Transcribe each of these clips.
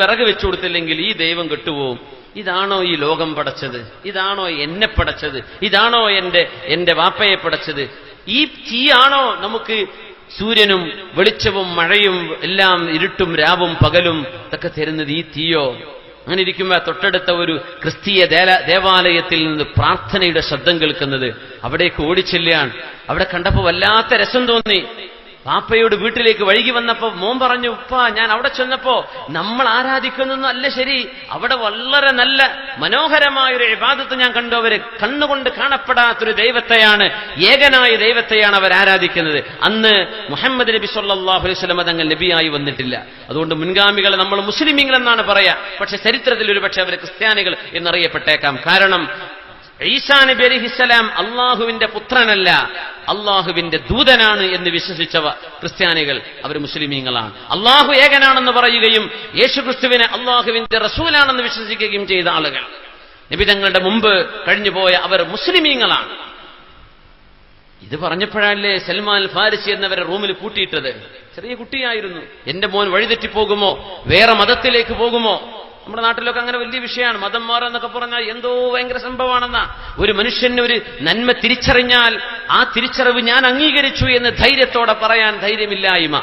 വിറക് വെച്ചു കൊടുത്തില്ലെങ്കിൽ ഈ ദൈവം കെട്ടുപോകും ഇതാണോ ഈ ലോകം പടച്ചത്? ഇതാണോ എന്നെ പടച്ചത്? ഇതാണോ എന്റെ എന്റെ വാപ്പയെ പടച്ചത്? ഈ തീയാണോ നമുക്ക് സൂര്യനും വെളിച്ചവും മഴയും എല്ലാം ഇരുട്ടും രാവും പകലും ഇതൊക്കെ തരുന്നത് ഈ തീയോ? അങ്ങനെ ഇരിക്കുമ്പോൾ തൊട്ടടുത്ത ഒരു ക്രിസ്തീയ ദേവാലയത്തിൽ നിന്ന് പ്രാർത്ഥനയുടെ ശബ്ദം കേൾക്കുന്നത്. അവിടേക്ക് ഓടിച്ചെല്ലുകയാണ്. അവിടെ കണ്ടപ്പോൾ വല്ലാത്ത രസം തോന്നി. പാപ്പയോട് വീട്ടിലേക്ക് വഴുകി വന്നപ്പോ മോൻ പറഞ്ഞു ഉപ്പ ഞാൻ അവിടെ ചെന്നപ്പോ നമ്മൾ ആരാധിക്കുന്നൊന്നും അല്ല ശരി അവിടെ വളരെ നല്ല മനോഹരമായ ഒരു ഇബാദത്ത് ഞാൻ കണ്ടു. അവർ കണ്ണുകൊണ്ട് കാണപ്പെടാത്തൊരു ദൈവത്തെയാണ് ഏകനായ ദൈവത്തെയാണ് അവർ ആരാധിക്കുന്നത്. അന്ന് മുഹമ്മദ് നബി സല്ലാഹു അലൈഹി വസല്ലം തങ്ങൾ നബിയായി വന്നിട്ടില്ല. അതുകൊണ്ട് മുൻഗാമികൾ നമ്മൾ മുസ്ലിമീങ്ങൾ എന്നാണ് പറയാ. പക്ഷെ ചരിത്രത്തിൽ ഒരു പക്ഷെ അവർ ക്രിസ്ത്യാനികൾ എന്നറിയപ്പെട്ടേക്കാം. കാരണം ഈസാ നബി അലിഹിസ്സലാം അള്ളാഹുവിന്റെ പുത്രനല്ല അള്ളാഹുവിന്റെ ദൂതനാണ് എന്ന് വിശ്വസിച്ചവ ക്രിസ്ത്യാനികൾ അവർ മുസ്ലിമീങ്ങളാണ്. അള്ളാഹു ഏകനാണെന്ന് പറയുകയും യേശു ക്രിസ്തുവിനെ അള്ളാഹുവിന്റെ റസൂലാണെന്ന് വിശ്വസിക്കുകയും ചെയ്ത ആളുകൾ. നിബിതങ്ങളുടെ മുമ്പ് കഴിഞ്ഞുപോയ അവർ മുസ്ലിമീങ്ങളാണ്. ഇത് പറഞ്ഞപ്പോഴല്ലേ സൽമാൻ ഫാരിസി എന്നവരെ റൂമിൽ കൂട്ടിയിട്ടത്? ചെറിയ കുട്ടിയായിരുന്നു. എന്റെ മോൻ വഴിതെറ്റിപ്പോകുമോ വേറെ മതത്തിലേക്ക് പോകുമോ? നമ്മുടെ നാട്ടിലൊക്കെ അങ്ങനെ വലിയ വിഷയമാണ്. മതം എന്നൊക്കെ പറഞ്ഞാൽ എന്തോ ഭയങ്കര സംഭവമാണെന്നാ. ഒരു മനുഷ്യന് ഒരു നന്മ തിരിച്ചറിഞ്ഞാൽ ആ തിരിച്ചറിവ് ഞാൻ അംഗീകരിച്ചു എന്ന് ധൈര്യത്തോടെ പറയാൻ ധൈര്യമില്ലായ്മ.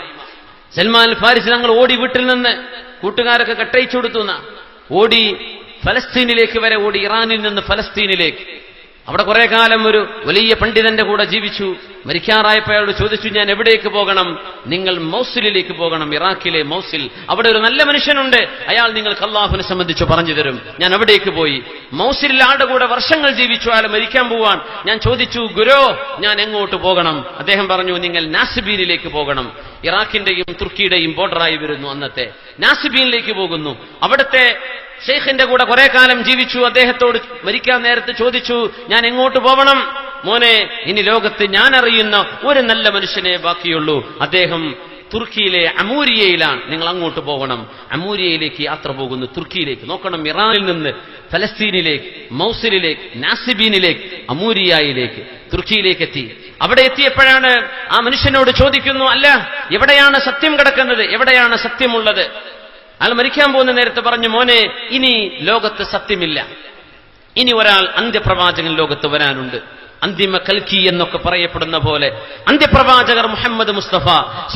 സൽമാൻ ഫാരിസ് ഞങ്ങൾ ഓടി വീട്ടിൽ നിന്ന് കൂട്ടുകാരൊക്കെ കെട്ടയിച്ചു കൊടുത്തുന്ന ഓടി ഫലസ്തീനിലേക്ക് വരെ ഓടി ഇറാനിൽ നിന്ന് ഫലസ്തീനിലേക്ക്. അവിടെ കുറെ കാലം ഒരു വലിയ പണ്ഡിതന്റെ കൂടെ ജീവിച്ചു. മരിക്കാറായപ്പോൾ അയാളോട് ചോദിച്ചു ഞാൻ എവിടേക്ക് പോകണം? നിങ്ങൾ മൗസിലിലേക്ക് പോകണം ഇറാഖിലെ മൗസിൽ. അവിടെ ഒരു നല്ല മനുഷ്യനുണ്ട്. അയാൾ നിങ്ങൾക്ക് അള്ളാഹുവിനെ സംബന്ധിച്ച് പറഞ്ഞു തരും. ഞാൻ എവിടേക്ക് പോയി. മൗസിലിൽ ആളുടെ കൂടെ വർഷങ്ങൾ ജീവിച്ചു. അയാൾ മരിക്കാൻ പോവാൻ. ഞാൻ ചോദിച്ചു ഗുരോ ഞാൻ എങ്ങോട്ട് പോകണം? അദ്ദേഹം പറഞ്ഞു നിങ്ങൾ നാസിബീനിലേക്ക് പോകണം. ഇറാഖിന്റെയും തുർക്കിയുടെയും ബോർഡറായി വരുന്നു അന്നത്തെ. നാസിബീനിലേക്ക് പോകുന്നു. അവിടുത്തെ ഷെയ്ഖിന്റെ കൂടെ കുറെ കാലം ജീവിച്ചു. അദ്ദേഹത്തോട് മരിക്കാൻ നേരത്ത് ചോദിച്ചു ഞാൻ എങ്ങോട്ട് പോകണം മോനെ ഇനി ലോകത്ത് ഞാൻ അറിയുന്ന ഒരു നല്ല മനുഷ്യനെ ബാക്കിയുള്ളൂ. അദ്ദേഹം തുർക്കിയിലെ അമൂരിയയിലാണ്. നിങ്ങൾ അങ്ങോട്ട് പോകണം. അമൂരിയയിലേക്ക് യാത്ര പോകുന്നു. തുർക്കിയിലേക്ക് നോക്കണം. ഇറാനിൽ നിന്ന് ഫലസ്തീനിലേക്ക് മൗസിലിലേക്ക് നാസിബീനിലേക്ക് അമൂരിയയിലേക്ക് തുർക്കിയിലേക്ക് എത്തി. അവിടെ എത്തിയപ്പോഴാണ് ആ മനുഷ്യനോട് ചോദിക്കുന്നു അല്ല എവിടെയാണ് സത്യം കിടക്കുന്നത്? എവിടെയാണ് സത്യമുള്ളത്? അയാൾ മരിക്കാൻ പോകുന്ന നേരത്തെ പറഞ്ഞു മോനെ ഇനി ലോകത്ത് സത്യമില്ല. ഇനി ഒരാൾ അന്ത്യപ്രവാചകൻ ലോകത്ത് വരാനുണ്ട്. അന്തിമ കൽക്കി എന്നൊക്കെ പറയപ്പെടുന്ന പോലെ അന്ത്യപ്രവാചകർ മുഹമ്മദ് മുസ്തഫ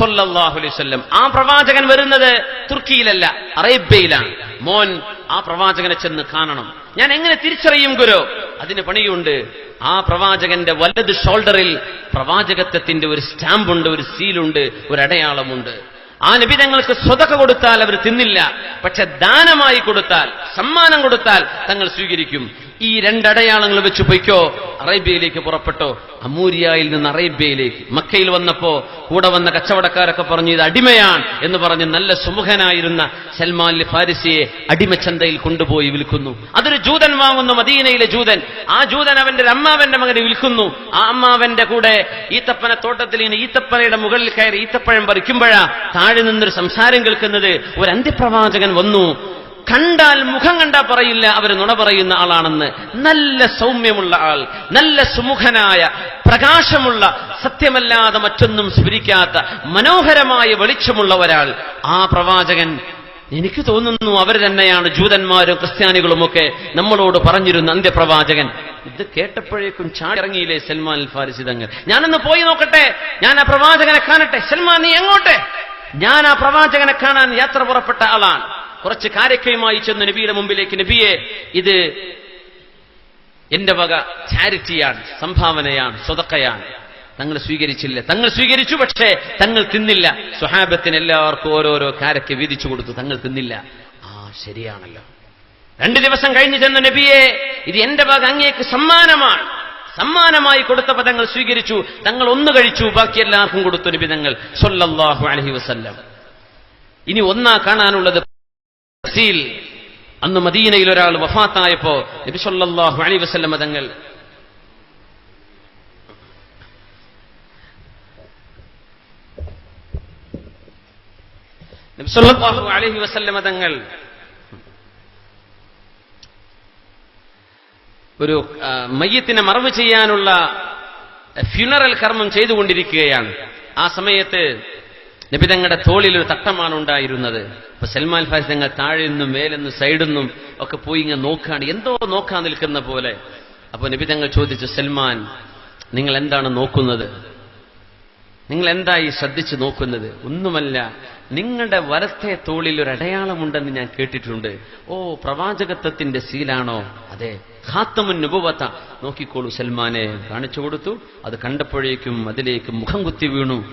സൊല്ലാഹു അലൈഹി വസല്ലം. ആ പ്രവാചകൻ വരുന്നത് തുർക്കിയിലല്ല അറേബ്യയിലാണ്. മോൻ ആ പ്രവാചകനെ ചെന്ന് കാണണം. ഞാൻ എങ്ങനെ തിരിച്ചറിയും ഗുരു? അതിന് പണിയുണ്ട്. ആ പ്രവാചകന്റെ വലത് ഷോൾഡറിൽ പ്രവാചകത്വത്തിന്റെ ഒരു സ്റ്റാമ്പുണ്ട് ഒരു സീലുണ്ട് ഒരു അടയാളമുണ്ട്. ആ നിബിതങ്ങൾക്ക് സ്വതക്ക കൊടുത്താൽ അവർ തിന്നില്ല. പക്ഷെ ദാനമായി കൊടുത്താൽ സമ്മാനം കൊടുത്താൽ തങ്ങൾ സ്വീകരിക്കും. ഈ രണ്ടടയാളങ്ങൾ വെച്ച് പൊയ്ക്കോ. അറേബ്യയിലേക്ക് പുറപ്പെട്ടോ. അമൂരിയയിൽ നിന്ന് അറേബ്യയിലേക്ക്. മക്കയിൽ വന്നപ്പോ കൂടെ വന്ന കച്ചവടക്കാരൊക്കെ പറഞ്ഞു ഇത് അടിമയാണ് എന്ന് പറഞ്ഞ് നല്ല സുമുഖനായിരുന്ന സൽമാൻ ഫാരിസിയെ അടിമച്ചന്തയിൽ കൊണ്ടുപോയി വിൽക്കുന്നു. അതൊരു ജൂതൻ വാങ്ങുന്നു മദീനയിലെ ജൂതൻ. ആ ജൂതൻ അവന്റെ അമ്മാവന്റെ മകനെ വിൽക്കുന്നു. ആ അമ്മാവന്റെ കൂടെ ഈത്തപ്പന തോട്ടത്തിൽ ഇങ്ങനെ ഈത്തപ്പനയുടെ മുകളിൽ കയറി ഈത്തപ്പഴം പറിക്കുമ്പോഴാ താഴെ നിന്നൊരു സംസാരം കേൾക്കുന്നത് ഒരു അന്ത്യപ്രവാചകൻ വന്നു. കണ്ടാൽ മുഖം കണ്ടാൽ പറയില്ല അവർ നുണ പറയുന്ന ആളാണെന്ന്. നല്ല സൗമ്യമുള്ള ആൾ നല്ല സുമുഖനായ പ്രകാശമുള്ള സത്യമല്ലാതെ മറ്റൊന്നും സ്ഫുരിക്കാത്ത മനോഹരമായ വെളിച്ചമുള്ള ഒരാൾ. ആ പ്രവാചകൻ എനിക്ക് തോന്നുന്നു അവർ തന്നെയാണ് ജൂതന്മാരും ക്രിസ്ത്യാനികളുമൊക്കെ നമ്മളോട് പറഞ്ഞിരുന്ന അന്ത്യപ്രവാചകൻ. ഇത് കേട്ടപ്പോഴേക്കും ചാടിറങ്ങിയില്ലേ സൽമാൻ അൽ ഫാരിസി ഞാനൊന്ന് പോയി നോക്കട്ടെ. ഞാൻ ആ പ്രവാചകനെ കാണട്ടെ. സൽമാൻ നീ എങ്ങോട്ടെ? ഞാൻ ആ പ്രവാചകനെ കാണാൻ യാത്ര പുറപ്പെട്ട ആളാണ്. കുറച്ച് കാരക്കയുമായി ചെന്ന് നബിയുടെ മുമ്പിലേക്ക്. നബിയെ ഇത് എന്റെ വക ചാരിറ്റിയാണ് സംഭാവനയാണ് സ്വതക്കയാണ്. തങ്ങൾ സ്വീകരിച്ചില്ല. തങ്ങൾ സ്വീകരിച്ചു പക്ഷേ തങ്ങൾ തിന്നില്ല. സ്വഹാബത്തിന് എല്ലാവർക്കും ഓരോരോ കാരക്ക് വീതിച്ചു കൊടുത്തു. തങ്ങൾ തിന്നില്ല. ആ ശരിയാണല്ലോ. രണ്ടു ദിവസം കഴിഞ്ഞു ചെന്ന നബിയെ ഇത് എന്റെ വക അങ്ങേക്ക് സമ്മാനമാണ്. സമ്മാനമായി കൊടുത്ത പദങ്ങൾ സ്വീകരിച്ചു. തങ്ങൾ ഒന്ന് കഴിച്ചു. ബാക്കി എല്ലാവർക്കും കൊടുത്തു നബി തങ്ങൾ. സൊല്ലാഹു അലഹി വസ്ല്ലം. ഇനി ഒന്നാ കാണാനുള്ളത് ബ്രസീൽ അന്ന് മദീനയിൽ ഒരാൾ വഫാത്തായപ്പോ നബി അലി മതങ്ങൾ തങ്ങൾ നബി സല്ലല്ലാഹു അലൈഹി വസല്ലം തങ്ങൾ ഒരു മയ്യത്തിനെ മറവ് ചെയ്യാനുള്ള ഫ്യൂണറൽ കർമ്മം ചെയ്തുകൊണ്ടിരിക്കുകയാണ്. ആ സമയത്ത് നബി തങ്ങളുടെ തോളിൽ ഒരു തട്ടമാണ് ഉണ്ടായിരുന്നത്. അപ്പൊ സൽമാൻ ഫാസ് തങ്ങൾ താഴെ നിന്നും മേലെ നിന്നും സൈഡിൽ നിന്നും ഒക്കെ പോയി ഇങ്ങനെ നോക്കാണ് എന്തോ നോക്കാൻ നിൽക്കുന്ന പോലെ. അപ്പൊ നബി തങ്ങൾ ചോദിച്ചു സൽമാൻ നിങ്ങൾ എന്താണ് നോക്കുന്നത്? നിങ്ങൾ എന്തായി ശ്രദ്ധിച്ചു നോക്കുന്നത്? ഒന്നുമല്ല നിങ്ങളുടെ വലത്തെ തോളിൽ ഒരു അടയാളമുണ്ടെന്ന് ഞാൻ കേട്ടിട്ടുണ്ട്. ഓ പ്രവാചകത്വത്തിന്റെ സീലാണോ? അതെ. ഖാത്തമുൻ ഉപവത്ത നോക്കിക്കോളൂ സൽമാനെ. കാണിച്ചു കൊടുത്തു. അത് കണ്ടപ്പോഴേക്കും അതിലേക്ക് മുഖം കുത്തി വീണു.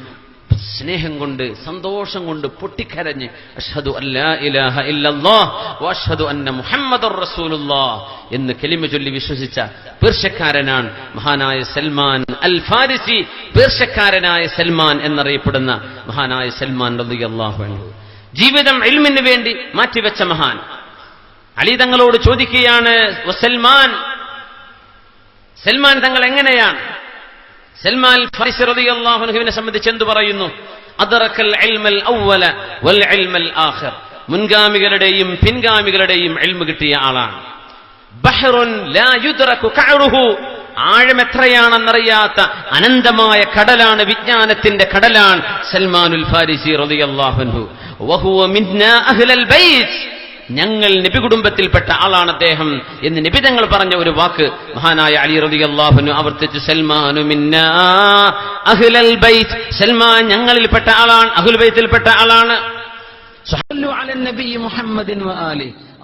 സ്നേഹം കൊണ്ട് സന്തോഷം കൊണ്ട് പൊട്ടിക്കരഞ്ഞ് അഷ്ഹദു അല്ലാ ഇലാഹ ഇല്ലല്ലാഹ് വഅഷ്ഹദു അന്ന മുഹമ്മദർ റസൂലുള്ളാഹ് എന്ന് കലിമ ചൊല്ലി വിശ്വസിച്ച പേർഷ്യക്കാരനാണ് മഹാനായ സൽമാൻ അൽ ഫാരിസി പേർഷ്യക്കാരനായ സൽമാൻ എന്നറിയപ്പെടുന്ന മഹാനായ സൽമാൻ റളിയല്ലാഹു അൻഹു. ജീവിതം ഇൽമിന് വേണ്ടി മാറ്റിവെച്ച മഹാൻ. അലി തങ്ങളോട് ചോദിക്കുകയാണ് സൽമാൻ സൽമാൻ തങ്ങൾ എങ്ങനെയാണ്? സൽമാൻ അൻഹുവിനെ സംബന്ധിച്ച് എന്തു പറയുന്നു? അദറക്കൽ ഇൽമൽ അവ്വല വൽ ഇൽമൽ ആഖിർ. മുൻഗാമികളുടെയും പിൻഗാമികളുടെയും ഇൽമു കിട്ടിയ ആളാണ്. ബഹ്റുൻ ലാ യുദ്റകു കഅറുഹു. ആഴം എത്രയാണെന്നറിയാത്ത അനന്തമായ കടലാണ് വിജ്ഞാനത്തിന്റെ കടലാണ് സൽമാനുൽ ഫാരിസി റളിയല്ലാഹു അൻഹു. വഹുവ മിന്നാ അഹ്ലൽ ബൈത്ത്. ഞങ്ങൾ നബി കുടുംബത്തിൽപ്പെട്ട ആളാണ് അദ്ദേഹം എന്ന് നബി തങ്ങൾ പറഞ്ഞ ഒരു വാക്ക് മഹാനായ അലി റബി അള്ളാഹുനു ആവർത്തിച്ചു സൽമാനു അഹ്ലൽ സൽമാൻ ഞങ്ങളിൽപ്പെട്ട ആളാണ് അഹുൽ ബൈത്തിൽപ്പെട്ട ആളാണ്